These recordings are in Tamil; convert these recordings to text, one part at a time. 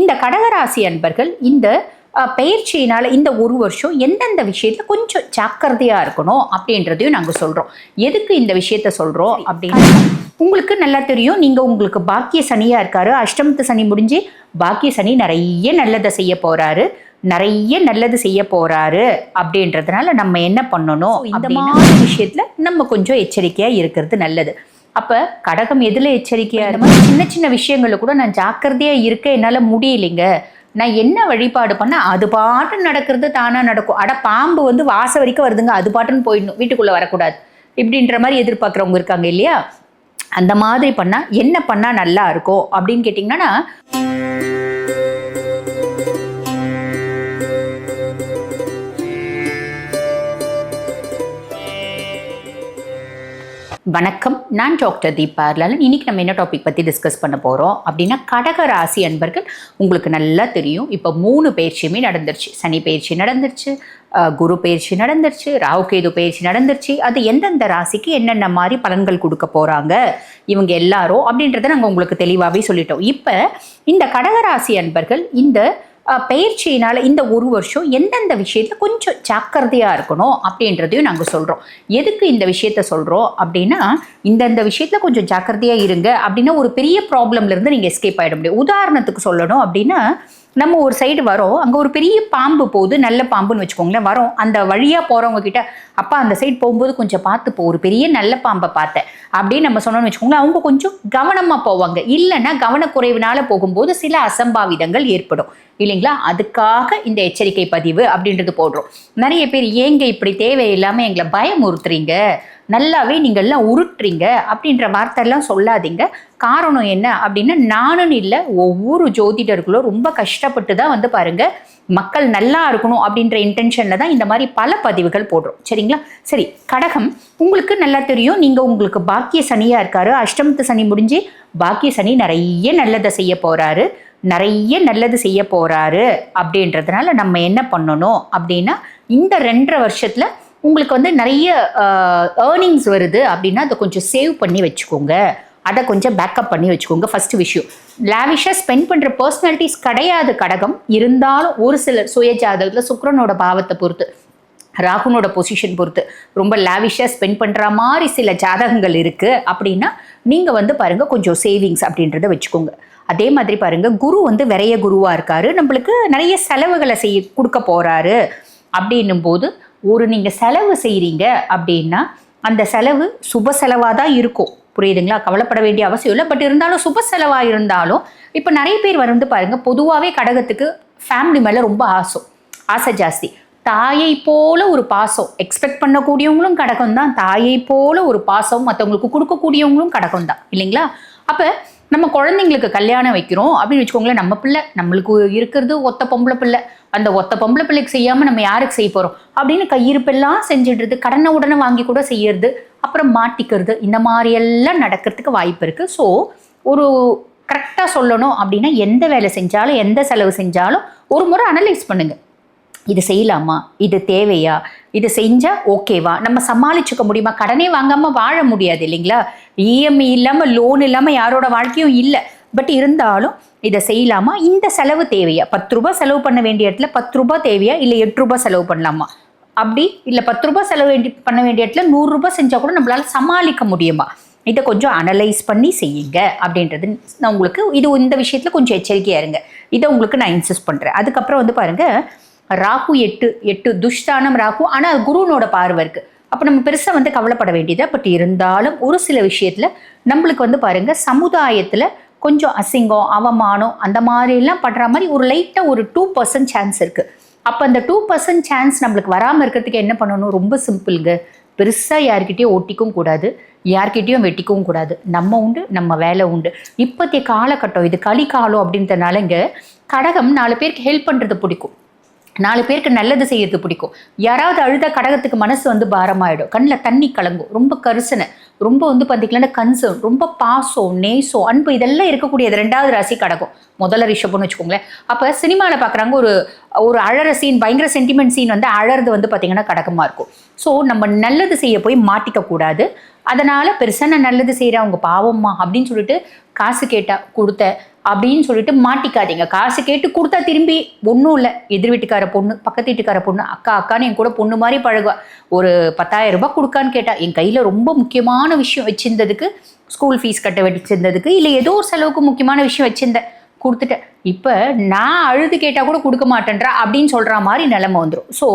இந்த கடகராசி அன்பர்கள் இந்த பயிற்சியினால இந்த ஒரு வருஷம் எந்தெந்த விஷயத்துல கொஞ்சம் ஜாக்கிரதையா இருக்கணும் அப்படின்றதையும் நாங்க சொல்றோம். எதுக்கு இந்த விஷயத்த சொல்றோம் அப்படின்னு உங்களுக்கு நல்லா தெரியும் நீங்க உங்களுக்கு பாக்கிய சனியா இருக்காரு. அஷ்டமத்து சனி முடிஞ்சு பாக்கிய சனி நிறைய நல்லதை செய்ய போறாரு. நிறைய நல்லது செய்ய போறாரு அப்படின்றதுனால நம்ம என்ன பண்ணணும் இந்த மாதிரி விஷயத்துல நம்ம கொஞ்சம் எச்சரிக்கையா இருக்கிறது நல்லது. அப்ப கடகம் எதுல எச்சரிக்கையா இந்த மாதிரி சின்ன சின்ன விஷயங்களை கூட நான் ஜாக்கிரதையா இருக்க என்னால முடியலைங்க. நான் என்ன வழிபாடு பண்ண அது பாட்டு நடக்கிறது தானா நடக்கும். அட பாம்பு வந்து வாசம் வரைக்கும் வருதுங்க அது பாட்டுன்னு போயிடணும். வீட்டுக்குள்ள வரக்கூடாது. இப்படின்ற மாதிரி எதிர்பார்க்குறவங்க இருக்காங்க இல்லையா? அந்த மாதிரி பண்ணா என்ன பண்ணா நல்லா இருக்கும் அப்படின்னு கேட்டிங்கன்னா வணக்கம். நான் டாக்டர் தீபா லலன் இன்னைக்கு நம்ம என்ன டாபிக் பற்றி டிஸ்கஸ் பண்ண போகிறோம் அப்படின்னா கடக ராசி அன்பர்கள் உங்களுக்கு நல்லா தெரியும். இப்போ மூணு பயிற்சியுமே நடந்துருச்சு. சனி பயிற்சி நடந்துருச்சு குரு பயிற்சி நடந்துருச்சு ராகுகேது பயிற்சி நடந்துருச்சு. அது எந்தெந்த ராசிக்கு என்னென்ன மாதிரி பலன்கள் கொடுக்க போகிறாங்க இவங்க எல்லாரும் அப்படின்றத நாங்கள் உங்களுக்கு தெளிவாகவே சொல்லிட்டோம். இப்போ இந்த கடகராசி அன்பர்கள் இந்த பயிற்சியினால இந்த ஒரு வருஷம் எந்தெந்த விஷயத்தில் கொஞ்சம் ஜாக்கிரதையா இருக்கணும் அப்படின்றதையும் நாங்க சொல்றோம். எதுக்கு இந்த விஷயத்த சொல்றோம் அப்படின்னா இந்தந்த விஷயத்துல கொஞ்சம் ஜாக்கிரதையா இருங்க அப்படின்னா ஒரு பெரிய ப்ராப்ளம்ல இருந்து நீங்க எஸ்கேப் ஆயிட முடியும். உதாரணத்துக்கு சொல்லணும் அப்படின்னா நம்ம ஒரு சைடு வரோம் அங்கே ஒரு பெரிய பாம்பு போகுது நல்ல பாம்புன்னு வச்சுக்கோங்களேன் வரோம். அந்த வழியாக போகிறவங்க கிட்ட அப்பா அந்த சைடு போகும்போது கொஞ்சம் பார்த்து போ ஒரு பெரிய நல்ல பாம்பை பார்த்தேன். அப்படின்னு நம்ம சொன்னோம்னு வச்சுக்கோங்களேன் அவங்க கொஞ்சம் கவனமாக போவாங்க. இல்லைன்னா கவனக்குறைவினால போகும்போது சில அசம்பாவிதங்கள் ஏற்படும். இல்லைங்களா? அதுக்காக இந்த எச்சரிக்கை பதிவு அப்படின்றது போடுறோம். நிறைய பேர் ஏங்க இப்படி தேவையில்லாமல் எங்களை பயமுறுத்துறீங்க? நல்லாவே நீங்க எல்லாம் உருட்டுறீங்க அப்படின்ற வார்த்தையெல்லாம் சொல்லாதீங்க. காரணம் என்ன அப்படின்னா நானும் இல்லை ஒவ்வொரு ஜோதிடர்களும் ரொம்ப கஷ்டப்பட்டு தான் வந்து பாருங்க மக்கள் நல்லா இருக்கணும் அப்படின்ற இன்டென்ஷன்ல தான் இந்த மாதிரி பல பதிவுகள் போடுறோம். சரிங்களா? சரி கடகம். உங்களுக்கு நல்லா தெரியும் நீங்க உங்களுக்கு பாக்கிய சனியா இருக்காரு. அஷ்டமத்து சனி முடிஞ்சு பாக்கிய சனி நிறைய நல்லதை செய்ய போறாரு. நிறைய நல்லது செய்ய போறாரு அப்படின்றதுனால நம்ம என்ன பண்ணணும் அப்படின்னா இந்த ரெண்டரை வருஷத்துல உங்களுக்கு வந்து நிறைய ஏர்னிங்ஸ் வருது அப்படின்னா அதை கொஞ்சம் சேவ் பண்ணி வச்சுக்கோங்க. அதை கொஞ்சம் பேக்கப் பண்ணி வச்சுக்கோங்க ஃபர்ஸ்ட் விஷயம். லாவிஷாக ஸ்பெண்ட் பண்ணுற பர்சனாலிட்டிஸ் கிடையாது கடகம். இருந்தாலும் ஒரு சிலர் சுய ஜாதகத்தில் சுக்கிரனோட பாவத்தை பொறுத்து ராகுனோட பொசிஷன் பொறுத்து ரொம்ப லாவிஷாக ஸ்பெண்ட் பண்ணுற மாதிரி சில ஜாதகங்கள் இருக்குது அப்படின்னா நீங்கள் வந்து பாருங்கள் கொஞ்சம் சேவிங்ஸ் அப்படின்றத வச்சுக்கோங்க. அதே மாதிரி பாருங்கள் குரு வந்து விரைய குருவாக இருக்காரு. நம்மளுக்கு நிறைய செலவுகளை செய்ய கொடுக்க போகிறாரு அப்படின்னும் போது ஒரு நீங்கள் செலவு செய்கிறீங்க அப்படின்னா அந்த செலவு சுப செலவாக தான் இருக்கும். புரியுதுங்களா? கவலைப்பட வேண்டிய அவசியம் இல்லை. பட் இருந்தாலும் சுப செலவாக இருந்தாலும் இப்போ நிறைய பேர் வந்து பாருங்கள் பொதுவாகவே கடகத்துக்கு ஃபேமிலி மேலே ரொம்ப ஆசை. ஆசை ஜாஸ்தி. தாயை போல ஒரு பாசம். எக்ஸ்பெக்ட் பண்ணக்கூடியவங்களும் கடகம் தான் தாயை போல ஒரு பாசம் மற்றவங்களுக்கு கொடுக்கக்கூடியவங்களும் கடகம் தான் இல்லைங்களா? அப்போ நம்ம குழந்தைங்களுக்கு கல்யாணம் வைக்கிறோம் அப்படின்னு வச்சுக்கோங்களேன் நம்ம பிள்ளை நம்மளுக்கு இருக்கிறது ஒத்த பொம்பளை பிள்ளை. அந்த ஒத்த பொம்பளை பிள்ளைக்கு செய்யாமல் நம்ம யாருக்கு செய்ய போகிறோம் அப்படின்னு கையிருப்பெல்லாம் செஞ்சிடுறது கடனை உடனே வாங்கி கூட செய்யறது அப்புறம் மாட்டிக்கிறது இந்த மாதிரி எல்லாம் நடக்கிறதுக்கு வாய்ப்பு இருக்குது ஸோ ஒரு கரெக்டாக சொல்லணும் அப்படின்னா எந்த வேலை செஞ்சாலும் எந்த செலவு செஞ்சாலும் ஒரு முறை அனலைஸ் பண்ணுங்க. இது செய்யலாமா? இது தேவையா? இது செஞ்சா ஓகேவா நம்ம சமாளிச்சுக்க முடியுமா? கடனே வாங்காம வாழ முடியாது இல்லைங்களா? இஎம்ஐ இல்லாம லோன் இல்லாம யாரோட வாழ்க்கையும் இல்லை. பட் இருந்தாலும் இதை செய்யலாமா? இந்த செலவு தேவையா? பத்து ரூபாய் செலவு பண்ண வேண்டிய இடத்துல பத்து ரூபாய் தேவையா? இல்லை எட்டு ரூபாய் செலவு பண்ணலாமா? அப்படி இல்லை பத்து ரூபாய் செலவு வேண்டி பண்ண வேண்டிய இடத்துல நூறு ரூபாய் செஞ்சா கூட நம்மளால சமாளிக்க முடியுமா? இதை கொஞ்சம் அனலைஸ் பண்ணி செய்யுங்க அப்படின்றது நான் உங்களுக்கு இது இந்த விஷயத்துல கொஞ்சம் எச்சரிக்கையா இருங்க. இதை உங்களுக்கு நான் இன்சிஸ்ட் பண்றேன். அதுக்கப்புறம் வந்து பாருங்க ராகு எட்டு எட்டு துஷ்டானம் ராகு. ஆனால் குருனோட பார்வை இருக்கு. அப்போ நம்ம பெருசாக வந்து கவலைப்பட வேண்டியதா பட் இருந்தாலும் ஒரு சில விஷயத்தில் நம்மளுக்கு வந்து பாருங்க சமுதாயத்தில் கொஞ்சம் அசிங்கம் அவமானம் அந்த மாதிரிலாம் படுற மாதிரி ஒரு லைட்டாக ஒரு டூ பர்சன்ட் சான்ஸ் இருக்குது அப்போ அந்த டூ பர்சன்ட் சான்ஸ் நம்மளுக்கு வராமல் இருக்கிறதுக்கு என்ன பண்ணணும்? ரொம்ப சிம்பிளுங்க. பெருசாக யார்கிட்டயும் ஒட்டிக்கவும் கூடாது. யார்கிட்டயும் வெட்டிக்கவும் கூடாது. நம்ம உண்டு நம்ம வேலை உண்டு. இப்போத்திய காலகட்டம் இது களி காலம் அப்படின்றதுனால இங்கே கடகம் நாலு பேருக்கு ஹெல்ப் பண்ணுறது பிடிக்கும். நாலு பேருக்கு நல்லது செய்யறது பிடிக்கும். யாராவது அழுத கடகத்துக்கு மனசு வந்து பாரமாயிடும். கண்ணில் தண்ணி கலங்கும். ரொம்ப கரிசனை. ரொம்ப வந்து பார்த்தீங்கன்னா கன்சர்ன். ரொம்ப பாசம் நேசம் அன்பு இதெல்லாம் இருக்கக்கூடியது ரெண்டாவது ராசி கடகம். முதல்ல ரிஷப்னு வச்சுக்கோங்களேன். அப்போ சினிமாவில் பார்க்குறாங்க ஒரு ஒரு அழற சீன் பயங்கர சென்டிமெண்ட் சீன் வந்து அழறது வந்து பார்த்தீங்கன்னா கடகமாக இருக்கும். ஸோ நம்ம நல்லது செய்ய போய் மாட்டிக்கக்கூடாது அதனால் பெருசாக நான் நல்லது செய்கிறேன் அவங்க பாவம்மா அப்படின்னு சொல்லிட்டு காசு கேட்டால் கொடுத்த அப்படின்னு சொல்லிட்டு மாட்டிக்காதீங்க. காசு கேட்டு கொடுத்தா திரும்பி ஒன்றும் இல்லை. எதிர் வீட்டுக்கார பொண்ணு பக்கத்து வீட்டுக்கார பொண்ணு அக்கா அக்கான்னு என் கூட பொண்ணு மாதிரி பழகுவா. ஒரு பத்தாயிரம் ரூபாய் கொடுக்கான்னு கேட்டால் என் கையில் ரொம்ப முக்கியமான விஷயம் வச்சிருந்ததுக்கு ஸ்கூல் ஃபீஸ் கட்ட வச்சிருந்ததுக்கு இல்லை ஏதோ ஒரு செலவுக்கு முக்கியமான விஷயம் வச்சிருந்தேன் கொடுத்துட்டேன். இப்போ நான் அழுது கேட்டால் கூட கொடுக்க மாட்டேன்றா அப்படின்னு சொல்கிற மாதிரி நிலைமை வந்துடும் ஸோ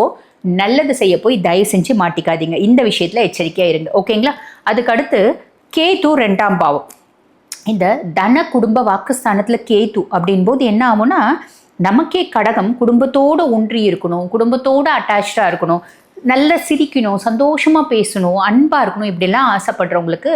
நல்லது செய்ய போய் தயவு செஞ்சு மாட்டிக்காதீங்க. இந்த விஷயத்தில் எச்சரிக்கையாக இருங்க. ஓகேங்களா அதுக்கடுத்து கேது ரெண்டாம் பாவம். இந்த தன குடும்ப வாக்குஸ்தானத்தில் கேது அப்படின் போது என்ன ஆகும்னா நமக்கே கடகம் குடும்பத்தோடு ஒன்றி இருக்கணும் குடும்பத்தோடு அட்டாச்சாக இருக்கணும். நல்லா சிரிக்கணும் சந்தோஷமாக பேசணும் அன்பாக இருக்கணும் இப்படிலாம் ஆசைப்படுறவங்களுக்கு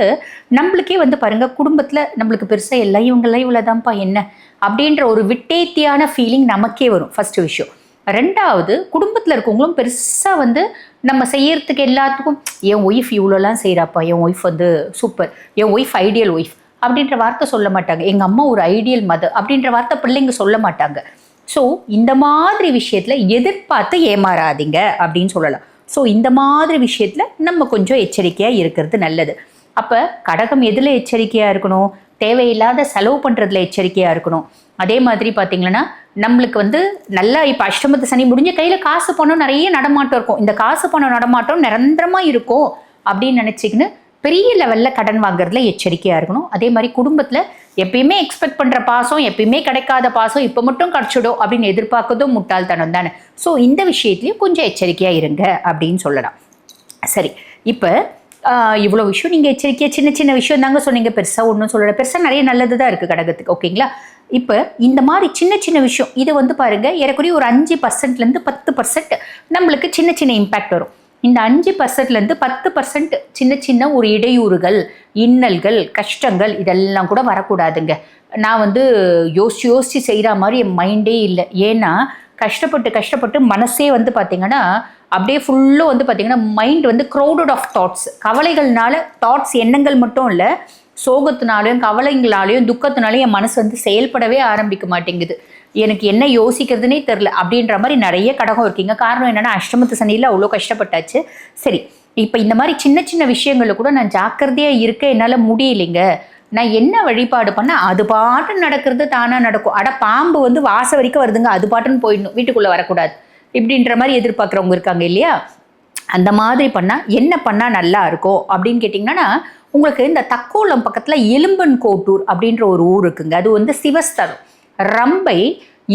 நம்மளுக்கே வந்து பாருங்கள் குடும்பத்தில் நம்மளுக்கு பெருசாக எல்லாம் இவங்கெல்லாம் இவ்வளோதான்ப்பா என்ன? அப்படின்ற ஒரு விட்டேத்தியான ஃபீலிங் நமக்கே வரும் ஃபஸ்ட்டு விஷயம். ரெண்டாவது குடும்பத்தில் இருக்கவங்களும் பெருசாக வந்து நம்ம செய்யறதுக்கு எல்லாத்துக்கும் என் ஒய்ஃப் இவ்வளோலாம் செய்கிறாப்பா என் ஒய்ஃப் வந்து சூப்பர் என் ஒய்ஃப் ஐடியல் ஒய்ஃப் அப்படின்ற வார்த்தை சொல்ல மாட்டாங்க. எங்கள் அம்மா ஒரு ஐடியல் மதர் அப்படின்ற வார்த்தை பிள்ளைங்க சொல்ல மாட்டாங்க. ஸோ இந்த மாதிரி விஷயத்தில் எதிர்பார்த்து ஏமாறாதீங்க அப்படின்னு சொல்லலாம். ஸோ இந்த மாதிரி விஷயத்தில் நம்ம கொஞ்சம் எச்சரிக்கையாக இருக்கிறது நல்லது. அப்போ கடகம் எதில் எச்சரிக்கையாக இருக்கணும்? தேவையில்லாத செலவு பண்ணுறதுல எச்சரிக்கையாக இருக்கணும். அதே மாதிரி பார்த்தீங்கன்னா நம்மளுக்கு வந்து நல்லா இப்போ அஷ்டமத்து சனி முடிஞ்ச கையில் காசு பணம் நிறைய நடமாட்டம் இருக்கும். இந்த காசு பணம் நடமாட்டம் நிரந்தரமாக இருக்கும் அப்படின்னு நினச்சிக்கின்னு பெரிய லெவலில் கடன் வாங்குறதுல எச்சரிக்கையாக இருக்கணும். அதே மாதிரி குடும்பத்தில் எப்பயுமே எக்ஸ்பெக்ட் பண்ணுற பாசம் எப்பயுமே கிடைக்காத பாசம் இப்போ மட்டும் கிடச்சிடும் அப்படின்னு எதிர்பார்க்கறதும் முட்டாள்தனம் தானே? ஸோ இந்த விஷயத்துலையும் கொஞ்சம் எச்சரிக்கையாக இருங்க அப்படின்னு சொல்லலாம். சரி இப்போ இவ்வளோ விஷயம் நீங்கள் எச்சரிக்கையாக சின்ன சின்ன விஷயம் தாங்க சொன்னீங்க. பெருசாக ஒன்றும் சொல்லலை. பெருசாக நிறைய நல்லது தான் இருக்குது கடகத்துக்கு ஓகேங்களா? இப்போ இந்த மாதிரி சின்ன சின்ன விஷயம் இது வந்து பாருங்கள் ஏறக்குறைய ஒரு அஞ்சு பர்சன்ட்லேருந்து பத்து பர்சன்ட் நம்மளுக்கு சின்ன சின்ன இம்பேக்ட் வரும். இந்த அஞ்சு பர்சன்ட்லேருந்து பத்து பர்சன்ட் சின்ன சின்ன ஒரு இடையூறுகள் இன்னல்கள் கஷ்டங்கள் இதெல்லாம் கூட வரக்கூடாதுங்க. நான் வந்து யோசிச்சு யோசிச்சு செய்கிற மாதிரி என் மைண்டே இல்லை. ஏன்னா கஷ்டப்பட்டு கஷ்டப்பட்டு மனசே வந்து பார்த்திங்கன்னா அப்படியே ஃபுல்லும் வந்து பார்த்திங்கன்னா மைண்ட் வந்து க்ரௌடட் ஆஃப் தாட்ஸ் கவலைகள்னால தாட்ஸ் எண்ணங்கள் மட்டும் இல்லை சோகத்தினாலையும் கவலைங்களாலையும் துக்கத்தினாலையும் என் மனசு வந்து செயல்படவே ஆரம்பிக்க மாட்டேங்குது. எனக்கு என்ன யோசிக்கிறதுனே தெரில அப்படின்ற மாதிரி நிறைய கடகம் இருக்கீங்க காரணம் என்னென்னா அஷ்டமத்து சனியில் அவ்வளோ கஷ்டப்பட்டாச்சு. சரி இப்போ இந்த மாதிரி சின்ன சின்ன விஷயங்களில் கூட நான் ஜாக்கிரதையாக இருக்க என்னால் முடியலைங்க. நான் என்ன வழிபாடு பண்ணால் அது பாட்டு நடக்கிறது தானாக நடக்கும். அட பாம்பு வந்து வாச வரைக்கும் வருதுங்க அது பாட்டுன்னு போயிடணும். வீட்டுக்குள்ளே வரக்கூடாது. இப்படின்ற மாதிரி எதிர்பார்க்குறவங்க இருக்காங்க இல்லையா? அந்த மாதிரி பண்ணால் என்ன பண்ணால் நல்லா இருக்கும்? அப்படின்னு கேட்டிங்கன்னா உங்களுக்கு இந்த தக்கோலம் பக்கத்தில் எலும்பன் கோட்டூர் அப்படின்ற ஒரு ஊர் இருக்குங்க. அது வந்து சிவஸ்தலம். ரம்பை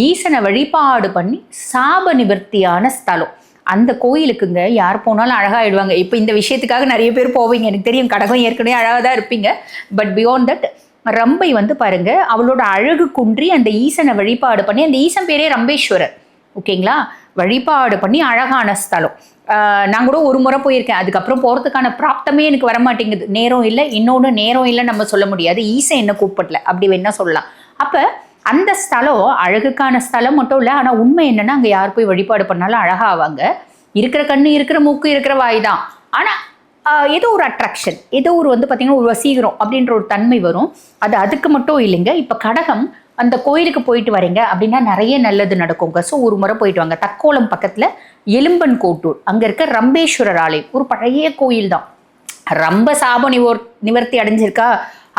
ஈசனை வழிபாடு பண்ணி சாப நிவர்த்தியான ஸ்தலம். அந்த கோயிலுக்குங்க யார் போனாலும் அழகாகிடுவாங்க இப்போ இந்த விஷயத்துக்காக நிறைய பேர் போவீங்க. எனக்கு தெரியும் கடகம் ஏற்கனவே அழகாக தான் இருப்பீங்க. பட் பியாண்ட் தட் ரம்பை வந்து பாருங்க அவளோட அழகு குன்றி அந்த ஈசனை வழிபாடு பண்ணி அந்த ஈசன் பேரே ரம்பேஸ்வரர். ஓகேங்களா? வழிபாடு பண்ணி அழகான ஸ்தலம். நான் கூட ஒரு முறை போயிருக்கேன். அதுக்கப்புறம் போகிறதுக்கான பிராப்தமே எனக்கு வர மாட்டேங்குது நேரம் இல்லை. இன்னொன்று நேரம் இல்லை நம்ம சொல்ல முடியாது. ஈசன் என்ன கூப்பிடல. அப்படி வேணா சொல்லலாம். அப்போ அந்த ஸ்தலம் அழகுக்கான ஸ்தலம் மட்டும் இல்லை ஆனால் உண்மை என்னென்னா அங்கே யார் போய் வழிபாடு பண்ணாலும் அழகாவாங்க இருக்கிற கண்ணு இருக்கிற மூக்கு இருக்கிற வாய் தான். ஆனால் ஏதோ ஒரு அட்ராக்ஷன் ஏதோ ஒரு வந்து பார்த்திங்கன்னா ஒரு வசீகரம் அப்படின்ற ஒரு தன்மை வரும். அது அதுக்கு மட்டும் இல்லைங்க. இப்போ கடகம் அந்த கோயிலுக்கு போயிட்டு வரீங்க அப்படின்னா நிறைய நல்லது நடக்குங்க. ஸோ ஒரு முறை போயிட்டு வாங்க. தக்கோலம் பக்கத்தில் எலும்பன் கோட்டூர். அங்கே இருக்க ரம்பேஸ்வரர் ஆலயம். ஒரு பழைய கோயில் தான். ரொம்ப சாப நிவோர் நிவர்த்தி அடைஞ்சிருக்கா?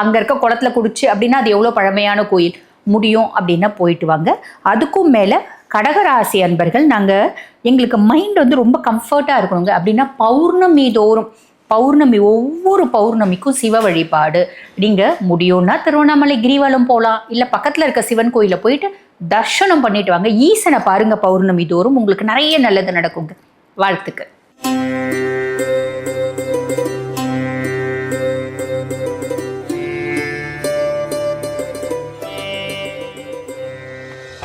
அங்கே இருக்க குளத்துல குடிச்சு அப்படின்னா அது எவ்வளோ பழமையான கோயில். முடியும் அப்படின்னா போயிட்டு வாங்க. அதுக்கும் மேலே கடகராசி அன்பர்கள் நாங்கள் எங்களுக்கு மைண்ட் வந்து ரொம்ப கம்ஃபர்ட்டாக இருக்கணுங்க. அப்படின்னா பௌர்ணமி தோறும் பௌர்ணமி ஒவ்வொரு பௌர்ணமிக்கும் சிவ வழிபாடு. நீங்கள் முடியும்னா திருவண்ணாமலை கிரிவலம் போகலாம் இல்லை பக்கத்தில் இருக்க சிவன் கோயிலில் போயிட்டு தர்ஷனம் பண்ணிட்டு வாங்க. ஈசனை பாருங்கள் பௌர்ணமி தோறும். உங்களுக்கு நிறைய நல்லது நடக்குங்க. வாழ்த்துக்கள்.